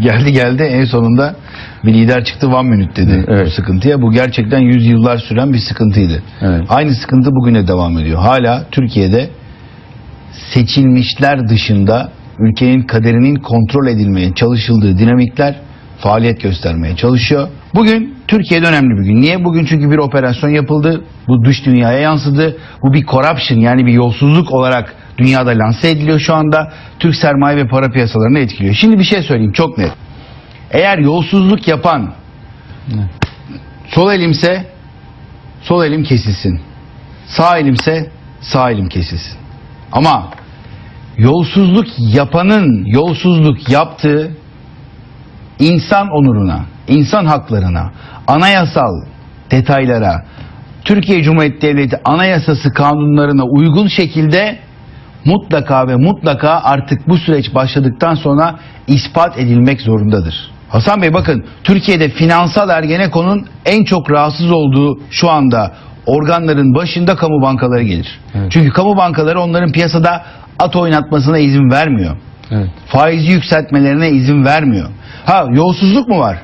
geldi geldi en sonunda bir lider çıktı one minute dedi Evet. bu sıkıntıya. Bu gerçekten yüz yıllar süren bir sıkıntıydı. Evet. Aynı sıkıntı bugüne devam ediyor. Hala Türkiye'de seçilmişler dışında ülkenin kaderinin kontrol edilmeye çalışıldığı dinamikler faaliyet göstermeye çalışıyor. Bugün Türkiye'de önemli bir gün. Niye? Bugün çünkü bir operasyon yapıldı. Bu dış dünyaya yansıdı. Bu bir corruption yani bir yolsuzluk olarak dünyada lanse ediliyor şu anda. Türk sermaye ve para piyasalarını etkiliyor. Şimdi bir şey söyleyeyim çok net. Eğer yolsuzluk yapan sol elimse sol elim kesilsin. Sağ elimse sağ elim kesilsin. Ama yolsuzluk yapanın yolsuzluk yaptığı insan onuruna, insan haklarına, anayasal detaylara, Türkiye Cumhuriyeti Devleti anayasası kanunlarına uygun şekilde mutlaka ve mutlaka artık bu süreç başladıktan sonra ispat edilmek zorundadır. Hasan Bey bakın Türkiye'de finansal Ergenekon'un en çok rahatsız olduğu şu anda organların başında kamu bankaları gelir. Evet. Çünkü kamu bankaları onların piyasada at oynatmasına izin vermiyor. Evet. Faizi yükseltmelerine izin vermiyor. Ha yolsuzluk mu var?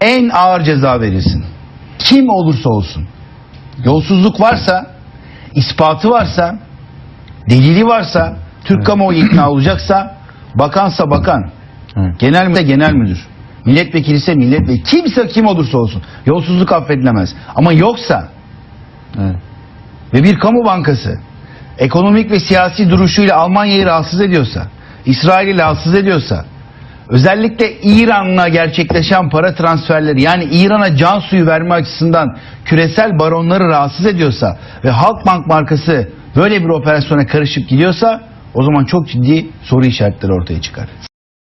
En ağır ceza verilsin. Kim olursa olsun. Yolsuzluk varsa, ispatı varsa, delili varsa, Türk kamuoyu ikna olacaksa, bakansa bakan, genel müdür genel müdür, milletvekili ise milletvekili, kimse kim olursa olsun yolsuzluk affedilemez. Ama yoksa ve bir kamu bankası ekonomik ve siyasi duruşuyla Almanya'yı rahatsız ediyorsa, İsrail'i rahatsız ediyorsa, özellikle İran'la gerçekleşen para transferleri yani İran'a can suyu verme açısından küresel baronları rahatsız ediyorsa ve Halkbank markası böyle bir operasyona karışıp gidiyorsa o zaman çok ciddi soru işaretleri ortaya çıkar.